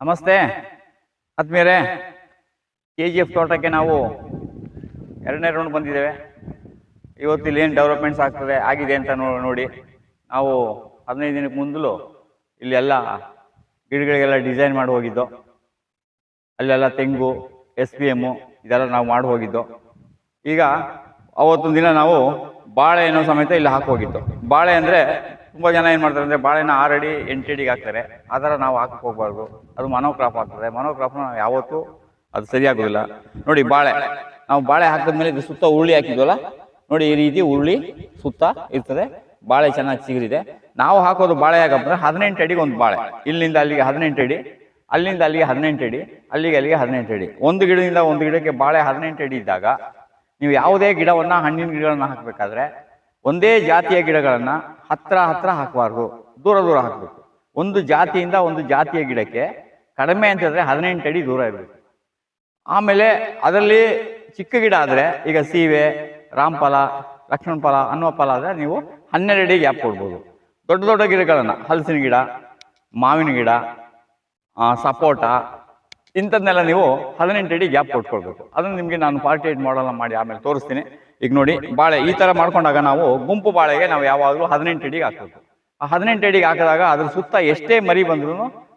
ನಮಸ್ತೆ. ಆತ್ಮೀಯರೇ K G F ತೋಟಕ್ಕೆ ನಾವು ಎರಡನೇ ರೌಂಡ್ ಬಂದಿದ್ದೇವೆ. ಇವತ್ತು ಇಲ್ಲಿ ಏನು ಡೆವಲಪ್ಮೆಂಟ್ಸ್ ಆಗ್ತದೆ, ಆಗಿದೆ ಅಂತ ನೋಡಿ. ನಾವು ಹದಿನೈದು ದಿನಕ್ಕೆ ಮುಂದಲು ಇಲ್ಲಿ ಎಲ್ಲ ಗಿಡಗಳಿಗೆಲ್ಲ ಡಿಸೈನ್ ಮಾಡಿ ಹೋಗಿದ್ದು. ಅಲ್ಲೆಲ್ಲ ತೆಂಗು ಎಸ್ ಪಿ ಎಮ್ಮು ಇದೆಲ್ಲ ನಾವು ಮಾಡಿ ಹೋಗಿದ್ದು. ಈಗ ಅವತ್ತೊಂದು ದಿನ ನಾವು ಬಾಳೆಹಣ್ಣು ಸಮೇತ ಇಲ್ಲಿ ಹಾಕಿ ಬಾಳೆ ಅಂದರೆ ತುಂಬ ಜನ ಏನು ಮಾಡ್ತಾರೆ ಅಂದರೆ ಬಾಳೆಹಣ್ಣು ಆರು ಅಡಿ ಎಂಟು ಅಡಿಗೆ ಹಾಕ್ತಾರೆ. ಆ ಥರ ನಾವು ಹಾಕಕ್ಕೆ ಹೋಗ್ಬಾರ್ದು. ಅದು ಮನೋಕ್ರಾಪ್ ಆಗ್ತದೆ. ಮನೋಕ್ರಾಪ್ನ ನಾವು ಯಾವತ್ತೂ ಅದು ಸರಿಯಾಗೋದಿಲ್ಲ. ನೋಡಿ ಬಾಳೆ. ನಾವು ಬಾಳೆ ಹಾಕಿದ್ಮೇಲೆ ಇದು ಸುತ್ತ ಉರುಳಿ ಹಾಕಿದ್ವಲ್ಲ? ನೋಡಿ ಈ ರೀತಿ ಉರುಳಿ ಸುತ್ತ ಇರ್ತದೆ. ಬಾಳೆ ಚೆನ್ನಾಗಿ ಚಿಗುರಿದೆ. ನಾವು ಹಾಕೋದು ಬಾಳೆ ಯಾಕಂದ್ರೆ ಹದಿನೆಂಟು ಅಡಿಗೆ ಒಂದು ಬಾಳೆ. ಇಲ್ಲಿಂದ ಅಲ್ಲಿಗೆ ಹದಿನೆಂಟು ಅಡಿ, ಅಲ್ಲಿಂದ ಅಲ್ಲಿಗೆ ಹದಿನೆಂಟು ಅಡಿ, ಅಲ್ಲಿಗೆ ಅಲ್ಲಿಗೆ ಹದಿನೆಂಟು ಅಡಿ. ಒಂದು ಗಿಡದಿಂದ ಒಂದು ಗಿಡಕ್ಕೆ ಬಾಳೆ ಹದಿನೆಂಟು ಅಡಿ ಇದ್ದಾಗ ನೀವು ಯಾವುದೇ ಗಿಡವನ್ನು ಹಣ್ಣಿನ ಗಿಡಗಳನ್ನು ಹಾಕಬೇಕಾದ್ರೆ ಒಂದೇ ಜಾತಿಯ ಗಿಡಗಳನ್ನ ಹತ್ರ ಹತ್ರ ಹಾಕಬಾರ್ದು. ದೂರ ದೂರ ಹಾಕಬೇಕು. ಒಂದು ಜಾತಿಯಿಂದ ಒಂದು ಜಾತಿಯ ಗಿಡಕ್ಕೆ ಕಡಿಮೆ ಅಂತಂದ್ರೆ ಹದಿನೆಂಟು ಅಡಿ ದೂರ ಇರಬೇಕು. ಆಮೇಲೆ ಅದರಲ್ಲಿ ಚಿಕ್ಕ ಗಿಡ ಆದರೆ ಈಗ ಸೀವೆ, ರಾಮಫಲ ಲಕ್ಷ್ಮಣ ಫಲ ಅನ್ನೋ ಫಲ ಆದರೆ ನೀವು ಹನ್ನೆರಡು ಅಡಿ ಗ್ಯಾಪ್ ಕೊಡ್ಬೋದು. ದೊಡ್ಡ ದೊಡ್ಡ ಗಿಡಗಳನ್ನು, ಹಲಸಿನ ಗಿಡ, ಮಾವಿನ ಗಿಡ ಸಪೋಟ ಇಂಥದ್ದನ್ನೆಲ್ಲ ನೀವು ಹದಿನೆಂಟು ಅಡಿ ಗ್ಯಾಪ್ ಕೊಟ್ಕೊಳ್ಬೇಕು. ಅದನ್ನು ನಿಮಗೆ ನಾನು ಪಾರ್ಟಿ ಏಟ್ ಮಾಡಲ್ ಮಾಡಿ ಆಮೇಲೆ ತೋರಿಸ್ತೀನಿ. ಈಗ ನೋಡಿ ಬಾಳೆ ಈ ಥರ ಮಾಡ್ಕೊಂಡಾಗ ನಾವು ಗುಂಪು ಬಾಳೆಗೆ ನಾವು ಯಾವಾಗಲೂ ಹದಿನೆಂಟು ಅಡಿಗೆ ಹಾಕಬೇಕು. ಆ ಹದಿನೆಂಟು ಅಡಿಗೆ ಹಾಕಿದಾಗ ಅದ್ರ ಸುತ್ತ ಎಷ್ಟೇ ಮರಿ ಬಂದ್ರೂ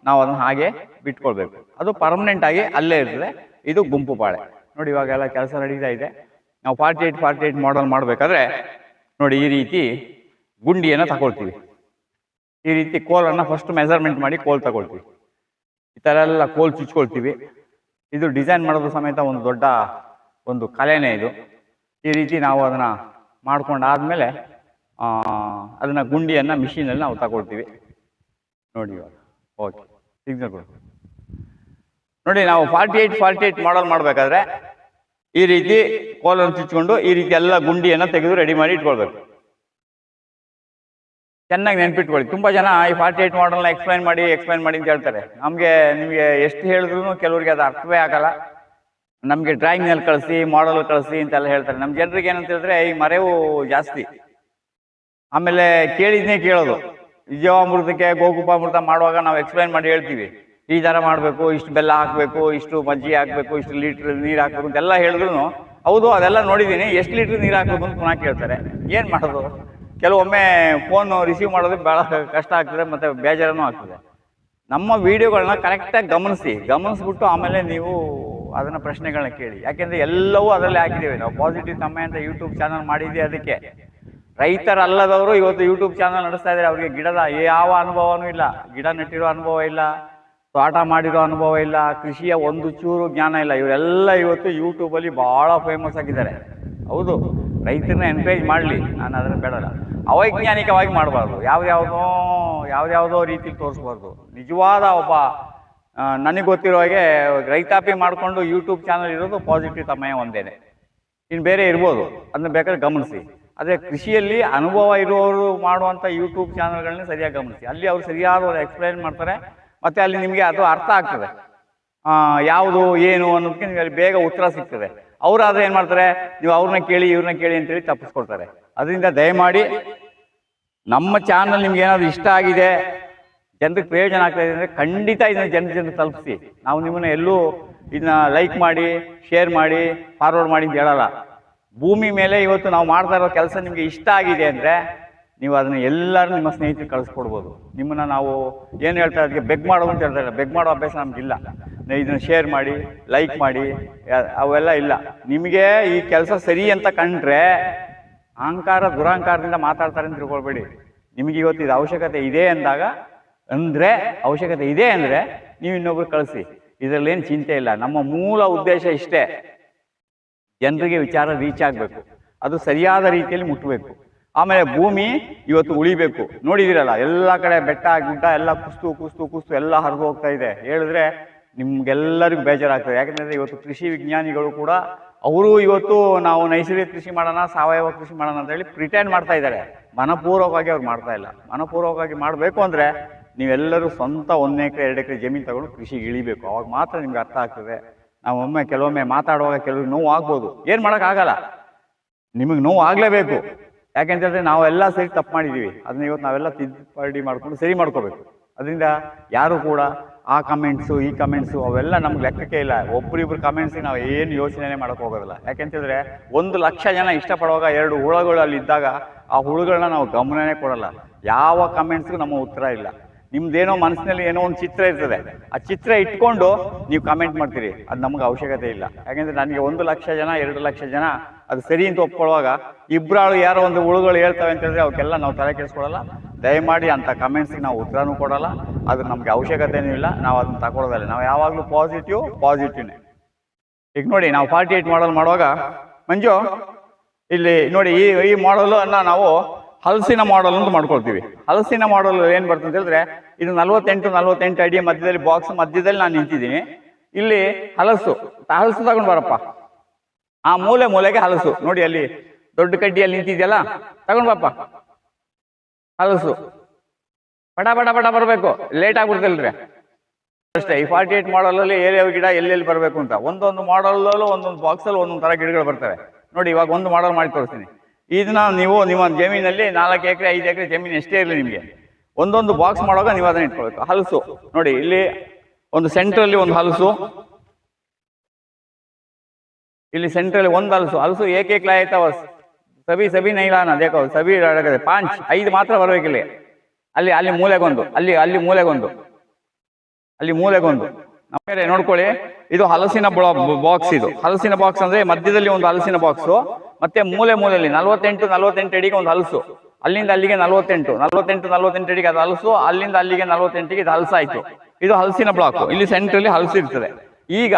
ನಾವು ಅದನ್ನು ಹಾಗೆ ಬಿಟ್ಕೊಳ್ಬೇಕು. ಅದು ಪರ್ಮನೆಂಟ್ ಆಗಿ ಅಲ್ಲೇ ಇರ್ತದೆ. ಇದು ಗುಂಪು ಬಾಳೆ. ನೋಡಿ ಇವಾಗೆಲ್ಲ ಕೆಲಸ ನಡೀತಾ ಇದೆ. ನಾವು forty eight forty eight model ಮಾಡಬೇಕಾದ್ರೆ ನೋಡಿ ಈ ರೀತಿ ಗುಂಡಿಯನ್ನು ತಗೊಳ್ತೀವಿ. ಈ ರೀತಿ ಕೋಲನ್ನು ಫಸ್ಟ್ ಮೆಜರ್ಮೆಂಟ್ ಮಾಡಿ ಕೋಲ್ ತಗೊಳ್ತೀವಿ. ಈ ಥರ ಎಲ್ಲ ಕೋಲ್ ಚುಚ್ಕೊಳ್ತೀವಿ. ಇದು ಡಿಸೈನ್ ಮಾಡೋದು ಸಮೇತ ಒಂದು ದೊಡ್ಡ ಒಂದು ಕಲೆನೇ ಇದು. ಈ ರೀತಿ ನಾವು ಅದನ್ನು ಮಾಡ್ಕೊಂಡಾದಮೇಲೆ ಅದನ್ನ ಗುಂಡಿಯನ್ನು ಮಿಷಿನಲ್ಲಿ ನಾವು ತಗೊಳ್ತೀವಿ. ನೋಡಿ ಓಕೆ. ಸಿಗ್ನಲ್ ನೋಡಿ ನಾವು forty eight forty eight model ಮಾಡಬೇಕಾದ್ರೆ, ಈ ರೀತಿ ಕೋಲನ್ನು ಚುಚ್ಕೊಂಡು ಈ ರೀತಿ ಎಲ್ಲ ಗುಂಡಿಯನ್ನು ತೆಗೆದು ರೆಡಿ ಮಾಡಿ ಇಟ್ಕೊಳ್ಬೇಕು. ಚೆನ್ನಾಗಿ ನೆನ್ಪಿಟ್ಕೊಳ್ಳಿ. ತುಂಬಾ ಜನ ಈ ಫಾರ್ಟಿ ಏಯ್ಟ್ ಮಾಡಲ್ನ ಎಕ್ಸ್ಪ್ಲೈನ್ ಮಾಡಿ ಎಕ್ಸ್ಪ್ಲೈನ್ ಮಾಡಿ ಅಂತ ಹೇಳ್ತಾರೆ. ನಮಗೆ ನಿಮಗೆ ಎಷ್ಟು ಹೇಳಿದ್ರು ಕೆಲವರಿಗೆ ಅದು ಅರ್ಥವೇ ಆಗಲ್ಲ. ನಮಗೆ ಡ್ರಾಯಿಂಗ್ನಲ್ಲಿ ಕಳಿಸಿ ಮಾಡಲ್ ಕಳಿಸಿ ಅಂತೆಲ್ಲ ಹೇಳ್ತಾರೆ. ನಮ್ಮ ಜನರಿಗೆ ಏನಂತ ಹೇಳಿದ್ರೆ ಈ ಮರೆವು ಜಾಸ್ತಿ. ಆಮೇಲೆ ಕೇಳಿದ್ನೇ ಕೇಳೋದು. ವಿಜಯಾಮೃತಕ್ಕೆ ಗೋಕುಪಾಮೃತ ಮಾಡುವಾಗ ನಾವು ಎಕ್ಸ್ಪ್ಲೈನ್ ಮಾಡಿ ಹೇಳ್ತೀವಿ. ಈ ಥರ ಮಾಡಬೇಕು, ಇಷ್ಟು ಬೆಲ್ಲ ಹಾಕಬೇಕು, ಇಷ್ಟು ಮಜ್ಜಿ ಹಾಕಬೇಕು, ಇಷ್ಟು ಲೀಟ್ರ್ ನೀರು ಹಾಕಬೇಕು ಅಂತೆಲ್ಲ ಹೇಳಿದ್ರು ಹೌದು, ಅದೆಲ್ಲ ನೋಡಿದ್ದೀನಿ ಎಷ್ಟು ಲೀಟ್ರ್ ನೀರು ಹಾಕಬೇಕು ಅಂತ ಪುನಃ ಕೇಳ್ತಾರೆ. ಏನು ಮಾಡೋದು? ಕೆಲವೊಮ್ಮೆ ಫೋನ್ ರಿಸೀವ್ ಮಾಡೋದು ಭಾಳ ಕಷ್ಟ ಆಗ್ತದೆ, ಮತ್ತು ಬೇಜಾರನೂ ಆಗ್ತದೆ. ನಮ್ಮ ವಿಡಿಯೋಗಳನ್ನ ಕರೆಕ್ಟಾಗಿ ಗಮನಿಸಿ. ಗಮನಿಸ್ಬಿಟ್ಟು ಆಮೇಲೆ ನೀವು ಅದನ್ನ ಪ್ರಶ್ನೆಗಳನ್ನ ಕೇಳಿ. ಯಾಕೆಂದರೆ ಎಲ್ಲವೂ ಅದರಲ್ಲಿ ಹಾಕಿದ್ದೇವೆ. ನಾವು ಪಾಸಿಟಿವ್ ತಮ್ಮ ಅಂತ ಯೂಟ್ಯೂಬ್ ಚಾನಲ್ ಮಾಡಿದ್ದೆ ಅದಕ್ಕೆ. ರೈತರಲ್ಲದವರು ಇವತ್ತು ಯೂಟ್ಯೂಬ್ ಚಾನಲ್ ನಡೆಸ್ತಾ ಇದ್ದಾರೆ. ಅವರಿಗೆ ಗಿಡದ ಯಾವ ಅನುಭವನೂ ಇಲ್ಲ. ಗಿಡ ನೆಟ್ಟಿರೋ ಅನುಭವ ಇಲ್ಲ. ತೋಟ ಮಾಡಿರೋ ಅನುಭವ ಇಲ್ಲ. ಕೃಷಿಯ ಒಂದು ಚೂರು ಜ್ಞಾನ ಇಲ್ಲ. ಇವರೆಲ್ಲ ಇವತ್ತು ಯೂಟ್ಯೂಬಲ್ಲಿ ಭಾಳ ಫೇಮಸ್ ಆಗಿದ್ದಾರೆ. ಹೌದು, ರೈತರನ್ನ ಎನ್ಕರೇಜ್ ಮಾಡಲಿ. ನಾನು ಅದನ್ನು ಬೇಡಲ್ಲ. ಅವೈಜ್ಞಾನಿಕವಾಗಿ ಮಾಡಬಾರ್ದು. ಯಾವ್ದ್ಯಾವುದೋ ಯಾವ್ದ್ಯಾವುದೋ ರೀತಿಲಿ ತೋರಿಸ್ಬಾರ್ದು. ನಿಜವಾದ ಒಬ್ಬ ನನಗೆ ಗೊತ್ತಿರೋ ಹಾಗೆ ರೈತಾಪಿ ಮಾಡಿಕೊಂಡು ಯೂಟ್ಯೂಬ್ ಚಾನಲ್ ಇರೋದು ಪಾಸಿಟಿವ್ ಸಮಯ ಒಂದೇನೆ. ಇನ್ನು ಬೇರೆ ಇರ್ಬೋದು ಅದನ್ನ ಬೇಕಾದ್ರೆ ಗಮನಿಸಿ. ಆದರೆ ಕೃಷಿಯಲ್ಲಿ ಅನುಭವ ಇರುವವರು ಮಾಡುವಂಥ ಯೂಟ್ಯೂಬ್ ಚಾನಲ್ಗಳನ್ನ ಸರಿಯಾಗಿ ಗಮನಿಸಿ. ಅಲ್ಲಿ ಅವರು ಸರಿಯಾದ ಎಕ್ಸ್ಪ್ಲೈನ್ ಮಾಡ್ತಾರೆ, ಮತ್ತು ಅಲ್ಲಿ ನಿಮಗೆ ಅದು ಅರ್ಥ ಆಗ್ತದೆ. ಯಾವುದು, ಏನು ಅನ್ನೋದಕ್ಕೆ ನಿಮಗೆ ಅಲ್ಲಿ ಬೇಗ ಉತ್ತರ ಸಿಗ್ತದೆ. ಅವರಾದ್ರೆ ಏನು ಮಾಡ್ತಾರೆ, ನೀವು ಅವ್ರನ್ನ ಕೇಳಿ ಇವ್ರನ್ನ ಕೇಳಿ ಅಂತೇಳಿ ತಪ್ಪಿಸ್ಕೊಡ್ತಾರೆ. ಅದರಿಂದ ದಯಮಾಡಿ ನಮ್ಮ ಚಾನಲ್ ನಿಮ್ಗೆ ಏನಾದರೂ ಇಷ್ಟ ಆಗಿದೆ ಜನರಿಗೆ ಪ್ರಯೋಜನ ಆಗ್ತಾ ಇದೆ ಅಂದರೆ ಖಂಡಿತ ಇದನ್ನ ಜನ ಜನರಿಗೆ ತಲುಪಿಸಿ. ನಾವು ನಿಮ್ಮನ್ನ ಎಲ್ಲೂ ಇದನ್ನ ಲೈಕ್ ಮಾಡಿ ಶೇರ್ ಮಾಡಿ ಫಾರ್ವರ್ಡ್ ಮಾಡಿ ಅಂತ ಹೇಳಲ್ಲ. ಭೂಮಿ ಮೇಲೆ ಇವತ್ತು ನಾವು ಮಾಡ್ತಾ ಇರೋ ಕೆಲಸ ನಿಮಗೆ ಇಷ್ಟ ಆಗಿದೆ ಅಂದರೆ ನೀವು ಅದನ್ನ ಎಲ್ಲರೂ ನಿಮ್ಮ ಸ್ನೇಹಿತರಿಗೆ ಕಳಿಸ್ಕೊಡ್ಬೋದು. ನಿಮ್ಮನ್ನ ನಾವು ಏನು ಹೇಳ್ತಾರೆ ಅದಕ್ಕೆ ಬೆಗ್ ಮಾಡೋ ಅಂತ ಹೇಳ್ತಾರೆ ಬೆಗ್ ಮಾಡೋ ಅಭ್ಯಾಸ ನಮಗಿಲ್ಲ ಇದನ್ನ ಶೇರ್ ಮಾಡಿ ಲೈಕ್ ಮಾಡಿ, ಅವೆಲ್ಲ ಇಲ್ಲ. ನಿಮಗೆ ಈ ಕೆಲಸ ಸರಿ ಅಂತ ಕಂಡ್ರೆ ಅಹಂಕಾರ, ದುರಹಂಕಾರದಿಂದ ಮಾತಾಡ್ತಾರೆ ಅಂತ ತಿಳ್ಕೊಳ್ಬೇಡಿ. ನಿಮಗೆ ಇವತ್ತು ಇದು ಅವಶ್ಯಕತೆ ಇದೆ ಅಂದಾಗ ಅಂದ್ರೆ ಅವಶ್ಯಕತೆ ಇದೆ ಅಂದ್ರೆ ನೀವು ಇನ್ನೊಬ್ರು ಕಳಿಸಿ. ಇದರಲ್ಲಿ ಏನು ಚಿಂತೆ ಇಲ್ಲ. ನಮ್ಮ ಮೂಲ ಉದ್ದೇಶ ಇಷ್ಟೇ. ಜನರಿಗೆ ವಿಚಾರ ರೀಚ್ ಆಗಬೇಕು. ಅದು ಸರಿಯಾದ ರೀತಿಯಲ್ಲಿ ಮುಟ್ಟಬೇಕು ಆಮೇಲೆ ಭೂಮಿ ಇವತ್ತು ಉಳಿಬೇಕು. ನೋಡಿದಿರಲ್ಲ, ಎಲ್ಲ ಕಡೆ ಬೆಟ್ಟ, ಗುಡ್ಡ, ಎಲ್ಲ ಕುಸ್ತು ಕುಸ್ತು ಕುಸ್ತು ಎಲ್ಲ ಹರಿದು ಹೋಗ್ತಾ ಇದೆ. ಹೇಳಿದ್ರೆ ನಿಮ್ಗೆಲ್ಲರಿಗೂ ಬೇಜಾರಾಗ್ತದೆ. ಯಾಕಂದ್ರೆ ಇವತ್ತು ಕೃಷಿ ವಿಜ್ಞಾನಿಗಳು ಕೂಡ ಅವರು ಇವತ್ತು ನಾವು ನೈಸರ್ಗಿಕ ಕೃಷಿ ಮಾಡೋಣ, ಸಾವಯವ ಕೃಷಿ ಮಾಡೋಣ ಅಂತ ಹೇಳಿ ಪ್ರಿಟೆಂಡ್ ಮಾಡ್ತಾ ಇದ್ದಾರೆ. ಮನಪೂರ್ವಕವಾಗಿ ಅವ್ರು ಮಾಡ್ತಾ ಇಲ್ಲ. ಮನಪೂರ್ವಕವಾಗಿ ಮಾಡಬೇಕು ಅಂದ್ರೆ ನೀವೆಲ್ಲರೂ ಸ್ವಂತ ಒಂದು ಎಕರೆ, ಎರಡು ಎಕರೆ ಜಮೀನು ತಗೊಂಡು ಕೃಷಿಗೆ ಇಳಿಬೇಕು. ಅವಾಗ ಮಾತ್ರ ನಿಮ್ಗೆ ಅರ್ಥ ಆಗ್ತದೆ. ನಾವು ಒಮ್ಮೆ ಕೆಲವೊಮ್ಮೆ ಮಾತಾಡುವಾಗ ಕೆಲವ್ರಿಗೆ ನೋವು ಆಗ್ಬೋದು ಏನು ಮಾಡೋಕ್ಕಾಗಲ್ಲ ನಿಮಗೆ ನೋವು ಆಗಲೇಬೇಕು ಯಾಕೆಂತೇಳಿದ್ರೆ ನಾವೆಲ್ಲ ಸರಿ ತಪ್ಪು ಮಾಡಿದ್ದೀವಿ ಅದನ್ನ ಇವತ್ತು ನಾವೆಲ್ಲ ತಿದ್ದುಪಡಿ ಮಾಡ್ಕೊಂಡು ಸರಿ ಮಾಡ್ಕೋಬೇಕು. ಅದರಿಂದ ಯಾರು ಕೂಡ ಆ ಕಮೆಂಟ್ಸು ಈ ಕಮೆಂಟ್ಸು ಅವೆಲ್ಲ ನಮ್ಗೆ ಲೆಕ್ಕಕ್ಕೆ ಇಲ್ಲ. ಒಬ್ರಿಬ್ರು ಕಮೆಂಟ್ಸಿಗೆ ನಾವು ಏನು ಯೋಚನೆ ಮಾಡೋಕೆ ಹೋಗೋದಿಲ್ಲ. ಯಾಕೆಂತಂದ್ರೆ ಒಂದು ಲಕ್ಷ ಜನ ಇಷ್ಟಪಡುವಾಗ ಎರಡು ಹುಳುಗಳು ಇದ್ದಾಗ ಆ ಹುಳುಗಳನ್ನ ನಾವು ಗಮನನೇ ಕೊಡಲ್ಲ. ಯಾವ ಕಮೆಂಟ್ಸ್ಗೂ ನಮ್ಮ ಉತ್ತರ ಇಲ್ಲ. ನಿಮ್ದೇನೋ ಮನಸ್ಸಿನಲ್ಲಿ ಏನೋ ಒಂದು ಚಿತ್ರ ಇರ್ತದೆ. ಆ ಚಿತ್ರ ಇಟ್ಕೊಂಡು ನೀವು ಕಮೆಂಟ್ ಮಾಡ್ತೀರಿ. ಅದು ನಮ್ಗೆ ಅವಶ್ಯಕತೆ ಇಲ್ಲ. ಯಾಕೆಂದ್ರೆ ನನಗೆ ಒಂದು ಲಕ್ಷ ಜನ, ಎರಡು ಲಕ್ಷ ಜನ ಅದು ಸರಿ ಅಂತ ಒಪ್ಕೊಳ್ಳುವಾಗ ಇಬ್ಬರಾಳು ಯಾರೋ ಒಂದು ಹುಳುಗಳು ಹೇಳ್ತವೆ ಅಂತ ಹೇಳಿದ್ರೆ ಅವಕ್ಕೆಲ್ಲ ನಾವು ತಲೆ ಕೆಡಿಸ್ಕೊಳ್ಳಲ್ಲ ದಯಮಾಡಿ ಅಂಥ ಕಮೆಂಟ್ಸ್ಗೆ ನಾವು ಉತ್ತರನೂ ಕೊಡಲ್ಲ. ಅದು ನಮಗೆ ಅವಶ್ಯಕತೆನೂ ಇಲ್ಲ. ನಾವು ಅದನ್ನ ತಗೊಳ್ಳೋದಲ್ಲ. ನಾವು ಯಾವಾಗಲೂ ಪಾಸಿಟಿವ್ ಪಾಸಿಟಿವ್ನೇ ಈಗ ನೋಡಿ, ನಾವು ಫಾರ್ಟಿ ಏಯ್ಟ್ ಮಾಡಲ್ ಮಾಡುವಾಗ, ಮಂಜು, ಇಲ್ಲಿ ನೋಡಿ ಈ ಈ ಮಾಡಲ್ ಅನ್ನ ನಾವು ಹಲಸಿನ ಮಾಡಲ್ ಅಂತ ಮಾಡ್ಕೊಳ್ತೀವಿ. ಹಲಸಿನ ಮಾಡಲ್ ಏನ್ ಬರ್ತದೆ ಅಂತ ಹೇಳಿದ್ರೆ, ಇದು ನಲ್ವತ್ತೆಂಟು ನಲ್ವತ್ತೆಂಟು ಅಡಿ ಮಧ್ಯದಲ್ಲಿ ಬಾಕ್ಸ್ ಮಧ್ಯದಲ್ಲಿ ನಾನು ನಿಂತಿದ್ದೀನಿ. ಇಲ್ಲಿ ಹಲಸು ಹಲಸು ತಗೊಂಡ್ ಬರಪ್ಪ. ಆ ಮೂಲೆ ಮೂಲೆಗೆ ಹಲಸು. ನೋಡಿ ಅಲ್ಲಿ ದೊಡ್ಡ ಕಡ್ಡಿಯಲ್ಲಿ ನಿಂತಿದ್ಯಲ್ಲ, ತಗೊಂಡ್ ಬಾಪ್ಪ ಹಲಸು. ಬಡ ಬಡ ಬಡ ಬರಬೇಕು. ಲೇಟ್ ಆಗ್ಬಿಡ್ತಿಲ್ರಿ ಅಷ್ಟೇ, ಈ ಫಾರ್ಟಿ ಏಟ್ ಮಾಡಲಲ್ಲಿ ಏರಿಯಾ ಗಿಡ ಎಲ್ಲೆಲ್ಲಿ ಬರಬೇಕು ಅಂತ. ಒಂದೊಂದು ಮಾಡಲಲ್ಲೂ ಒಂದೊಂದು ಬಾಕ್ಸಲ್ಲಿ ಒಂದೊಂದು ಥರ ಗಿಡಗಳು ಬರ್ತವೆ. ನೋಡಿ, ಇವಾಗ ಒಂದು ಮಾಡಲ್ ಮಾಡಿ ತೋರಿಸ್ತೀನಿ. ಇದನ್ನ ನೀವು ನಿಮ್ಮ ಜಮೀನಲ್ಲಿ ನಾಲ್ಕು ಎಕರೆ, ಐದು ಎಕರೆ ಜಮೀನು ಎಷ್ಟೇ ಇರಲಿ ನಿಮಗೆ. ಒಂದೊಂದು ಬಾಕ್ಸ್ ಮಾಡುವಾಗ ನೀವು ಅದನ್ನ ಇಟ್ಕೊಳ್ಬೇಕು. ಹಲಸು. ನೋಡಿ, ಇಲ್ಲಿ ಒಂದು ಸೆಂಟ್ರಲ್ಲಿ ಒಂದು ಹಲಸು. ಇಲ್ಲಿ ಸೆಂಟ್ರಲ್ಲಿ ಒಂದು ಹಲಸು. ಹಲಸು ಏಕೇಕ್ ಆಯ್ತಾವ ಸಬಿ ಸಬಿ ನೈಲಾನ. ದೇಖೋ ಸಬಿ ಪಾಂಚ್. ಐದು ಮಾತ್ರ ಬರ್ಬೇಕಿಲ್ಲಿ ಅಲ್ಲಿ ಅಲ್ಲಿ ಮೂಲೆಗೊಂದು. ಅಲ್ಲಿ ಅಲ್ಲಿ ಮೂಲೆಗೊಂದು. ಅಲ್ಲಿ ಮೂಲೆಗೊಂದು. ನೋಡ್ಕೊಳ್ಳಿ. ಇದು ಹಲಸಿನ ಬಾಕ್ಸ್ ಇದು. ಹಲಸಿನ ಬಾಕ್ಸ್ ಅಂದ್ರೆ ಮಧ್ಯದಲ್ಲಿ ಒಂದು ಹಲಸಿನ ಬಾಕ್ಸ್ ಮತ್ತೆ ಮೂಲೆ ಮೂಲೆಯಲ್ಲಿ ನಲವತ್ತೆಂಟು ನಲವತ್ತೆಂಟು ಅಡಿಗೆ ಒಂದು ಹಲಸು. ಅಲ್ಲಿಂದ ಅಲ್ಲಿಗೆ ನಲವತ್ತೆಂಟು ನಲವತ್ತೆಂಟು ನಲವತ್ತೆಂಟು ಅಡಿಗೆ ಅದು ಹಲಸು, ಅಲ್ಲಿಂದ ಅಲ್ಲಿಗೆ ನಲವತ್ತೆಂಟಿಗೆ ಇದು ಹಲಸಾಯ್ತು. ಇದು ಹಲಸಿನ ಬ್ಲಾಕ್ ಇಲ್ಲಿ ಸೆಂಟ್ರಲ್ಲಿ ಹಲಸು ಇರ್ತದೆ. ಈಗ